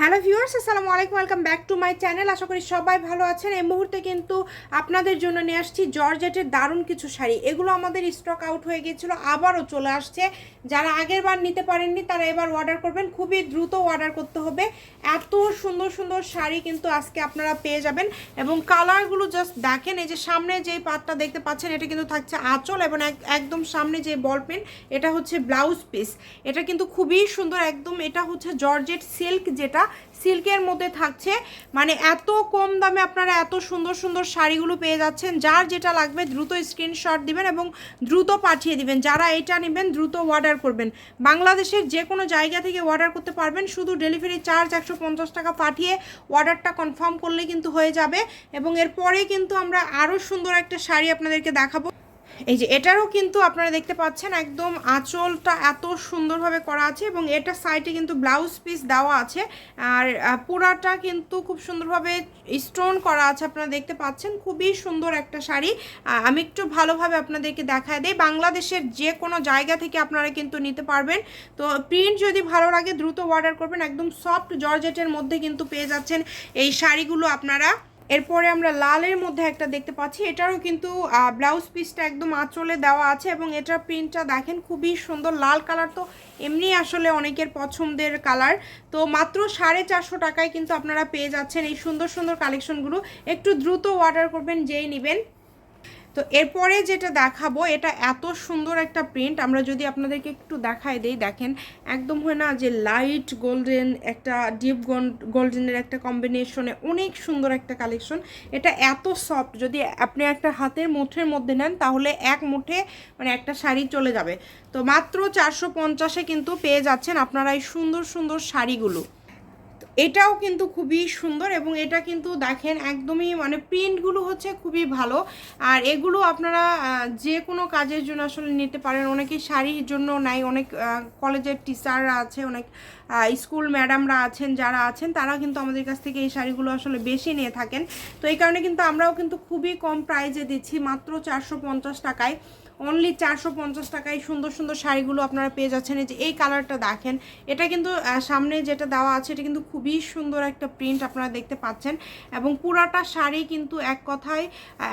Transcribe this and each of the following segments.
Hello viewers, আসসালামু আলাইকুম, welcome back to my channel. আশা করি সবাই ভালো আছেন। এই মুহূর্তে কিন্তু আপনাদের জন্য নিয়ে আসছি জর্জেটের দারুণ কিছু শাড়ি। এগুলো আমাদের স্টক আউট হয়ে গিয়েছিল, আবারও চলে আসছে। যারা আগের বার নিতে পারেননি, তারা এবার অর্ডার করবেন। খুবই দ্রুত অর্ডার করতে হবে। এত সুন্দর সুন্দর শাড়ি কিন্তু আজকে আপনারা পেয়ে যাবেন। এবং কালারগুলো জাস্ট দেখেন, এই যে সামনে যে পাতটা দেখতে পাচ্ছেন, এটা কিন্তু থাকছে আঁচল এবং এক- একদম সামনে যে বল পেন এটা হচ্ছে ব্লাউজ পিস এটা কিন্তু খুবই সুন্দর, একদম এটা হচ্ছে জর্জেট সিল্ক যেটা। সিল্কের মধ্যে থাকছে। মানে এত কম দামে আপনারা এত সুন্দর সুন্দর শাড়িগুলো পেয়ে যাচ্ছেন, যার যেটা লাগবে দ্রুত স্ক্রিনশট দিবেন এবং দ্রুত পাঠিয়ে দিবেন। যারা এটা নেবেন, দ্রুত অর্ডার করবেন। বাংলাদেশের যে কোনো জায়গা থেকে অর্ডার করতে পারবেন। শুধু ডেলিভারি চার্জ একশো পঞ্চাশ টাকা পাঠিয়ে অর্ডারটা কনফার্ম করলে কিন্তু হয়ে যাবে এবং এরপরে কিন্তু আমরা আরও সুন্দর একটা শাড়ি আপনাদেরকে দেখাবো। এই যে এটারও কিন্তু আপনারা দেখতে পাচ্ছেন একদম আঁচলটা এত সুন্দরভাবে করা আছে এবং এটা সাইডে কিন্তু ব্লাউজ পিস দেওয়া আছে। আর পুরাটা কিন্তু খুব সুন্দরভাবে স্টোন করা আছে আপনারা দেখতে পাচ্ছেন। খুবই সুন্দর একটা শাড়ি। আমি একটু ভালোভাবে আপনাদেরকে দেখায় দেই। বাংলাদেশের যে কোনো জায়গা থেকে আপনারা কিন্তু নিতে পারবেন। তো প্রিন্ট যদি ভালো লাগে দ্রুত অর্ডার করবেন। একদম সফট জর্জেটের মধ্যে কিন্তু পেয়ে যাচ্ছেন এই শাড়িগুলো আপনারা। এরপরে আমরা লালের মধ্যে একটা দেখতে পাচ্ছি। এটারও কিন্তু ব্লাউজ পিসটা একদম আঁচলে দেওয়া আছে এবং এটার প্রিন্টটা দেখেন খুবই সুন্দর লাল কালার তো এমনি আসলে অনেকের পছন্দের কালার। তো মাত্র সাড়ে চারশো টাকায় কিন্তু আপনারা পেয়ে যাচ্ছেন এই সুন্দর সুন্দর কালেকশনগুলো একটু দ্রুত অর্ডার করবেন, যেই নেবেন। তো এরপরে যেটা দেখাবো, এটা এত সুন্দর একটা প্রিন্ট আমরা যদি আপনাদেরকে একটু দেখায় দেই, দেখেন একদম হয় না যে লাইট গোল্ডেন একটা ডিপ গোল্ডেনের একটা কম্বিনেশনে অনেক সুন্দর একটা কালেকশন এটা এত সফট যদি আপনি একটা হাতের মুঠের মধ্যে নেন, তাহলে এক মুঠে মানে একটা শাড়ি চলে যাবে। তো মাত্র চারশো পঞ্চাশে কিন্তু পেয়ে যাচ্ছেন আপনারা এই সুন্দর সুন্দর শাড়িগুলো। এটাও কিন্তু খুবই সুন্দর এবং এটা কিন্তু দেখেন একদমই মানে প্রিন্টগুলো হচ্ছে খুবই ভালো। আর এগুলো আপনারা যে কোনো কাজের জন্য আসলে নিতে পারেন। অনেকে শাড়ির জন্য নাই, অনেক কলেজের টিচাররা আছে, অনেক স্কুল ম্যাডামরা আছেন, যারা আছেন তারা কিন্তু আমাদের কাছ থেকে এই শাড়িগুলো আসলে বেশি নিয়ে থাকেন। তো এই কারণে কিন্তু আমরাও কিন্তু খুবই কম প্রাইজে দিচ্ছি, মাত্র চারশো পঞ্চাশ টাকায়। অনলি চারশো পঞ্চাশ টাকায় সুন্দর সুন্দর শাড়িগুলো আপনারা পেয়ে যাচ্ছেন। এই যে এই কালারটা দেখেন, এটা কিন্তু সামনে যেটা দেওয়া আছে, এটা কিন্তু খুবই সুন্দর একটা প্রিন্ট আপনারা দেখতে পাচ্ছেন। এবং পুরাটা শাড়ি কিন্তু এক কথায়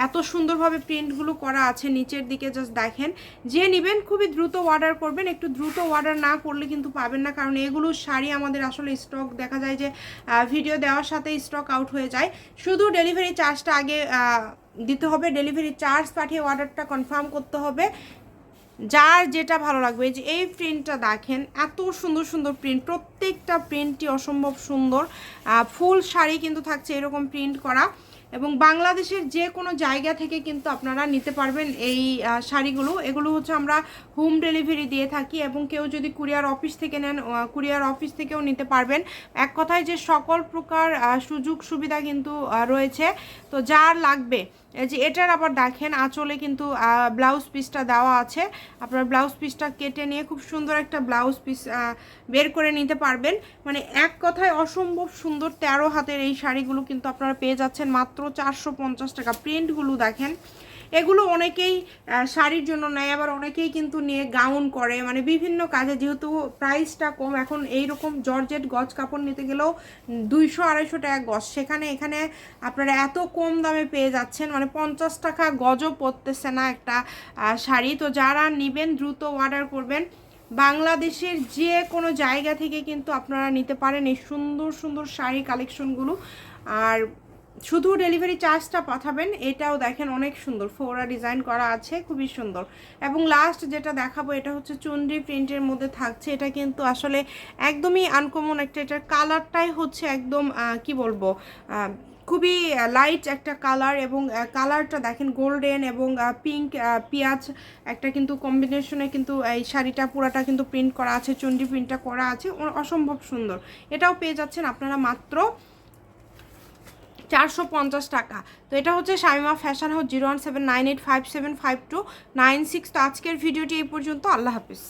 এত সুন্দরভাবে প্রিন্টগুলো করা আছে নিচের দিকে জাস্ট দেখেন। যে নেবেন খুবই দ্রুত অর্ডার করবেন, একটু দ্রুত অর্ডার না করলে কিন্তু পাবেন না, কারণ এগুলো শাড়ি আমাদের আসলে স্টক দেখা যায় যে ভিডিও দেওয়ার সাথে স্টক আউট হয়ে যায়। শুধু ডেলিভারি চার্জটা আগে দিতে হবে ডেলিভারি চার্জ পাঠিয়ে অর্ডারটা কনফার্ম করতে হবে। যার যেটা ভালো লাগবে যে এই প্রিন্টটা দেখেন, এত সুন্দর সুন্দর প্রিন্ট প্রত্যেকটা প্রিন্টটি অসম্ভব সুন্দর। ফুল শাড়ি কিন্তু থাকছে এরকম প্রিন্ট করা। এবং বাংলাদেশের যে কোনো জায়গা থেকে কিন্তু আপনারা নিতে পারবেন এই শাড়িগুলো। এগুলো হচ্ছে আমরা হোম ডেলিভারি দিয়ে থাকি এবং কেউ যদি কুরিয়ার অফিস থেকে নেন কুরিয়ার অফিস থেকেও নিতে পারবেন। এক কথায় যে সকল প্রকার সুযোগ সুবিধা কিন্তু রয়েছে। তো যার লাগবে যে এটার আবার দেখেন, আঁচলে কিন্তু ব্লাউজ পিসটা দেওয়া আছে। আপনার ব্লাউজ পিসটা কেটে নিয়ে খুব সুন্দর একটা ব্লাউজ পিস বের করে নিতে পারবেন। মানে এক কথায় অসম্ভব সুন্দর তেরো হাতের এই শাড়িগুলো কিন্তু আপনারা পেয়ে যাচ্ছেন মাত্র চারশো পঞ্চাশ টাকা। প্রিন্টগুলো দেখেন, এগুলো অনেকেই শাড়ির জন্য নেয়, আবার অনেকেই কিন্তু নিয়ে গাউন করে। মানে বিভিন্ন কাজে যেহেতু প্রাইসটা কম, এখন এই রকম জর্জেট গজ কাপড় নিতে গেলেও দুইশো আড়াইশো টাকা গজ। সেখানে, এখানে আপনারা এত কম দামে পেয়ে যাচ্ছেন মানে পঞ্চাশ টাকা গজও পড়তেছে না একটা শাড়ি। তো যারা নেবেন, দ্রুত অর্ডার করবেন। বাংলাদেশের যে কোনো জায়গা থেকে কিন্তু আপনারা নিতে পারেন এই সুন্দর সুন্দর শাড়ি কালেকশনগুলো আর শুধু ডেলিভারি চার্জটা পাঠাবেন, এটাও দেখেন অনেক সুন্দর। ফোরা ডিজাইন করা আছে, খুবই সুন্দর। এবং লাস্ট যেটা দেখাবো, এটা হচ্ছে চুনরি প্রিন্টের মধ্যে থাকছে। এটা কিন্তু আসলে একদমই আনকমন একটা, এটার কালারটাই হচ্ছে একদম কি বলব খুবই লাইট একটা কালার এবং কালারটা দেখেন গোল্ডেন এবং পিঙ্ক পেঁয়াজ একটা কিন্তু কম্বিনেশনে কিন্তু এই শাড়িটা পুরাটা কিন্তু প্রিন্ট করা আছে চুন্ডি প্রিন্টটা করা আছে। অসম্ভব সুন্দর। এটাও পেয়ে যাচ্ছেন আপনারা মাত্র চারশো পঞ্চাশ টাকা। তো এটা হচ্ছে Shamima fashion house zero one seven nine eight five seven five two nine six. তো আজকের ভিডিওটি এই পর্যন্ত। আল্লাহ হাফিজ।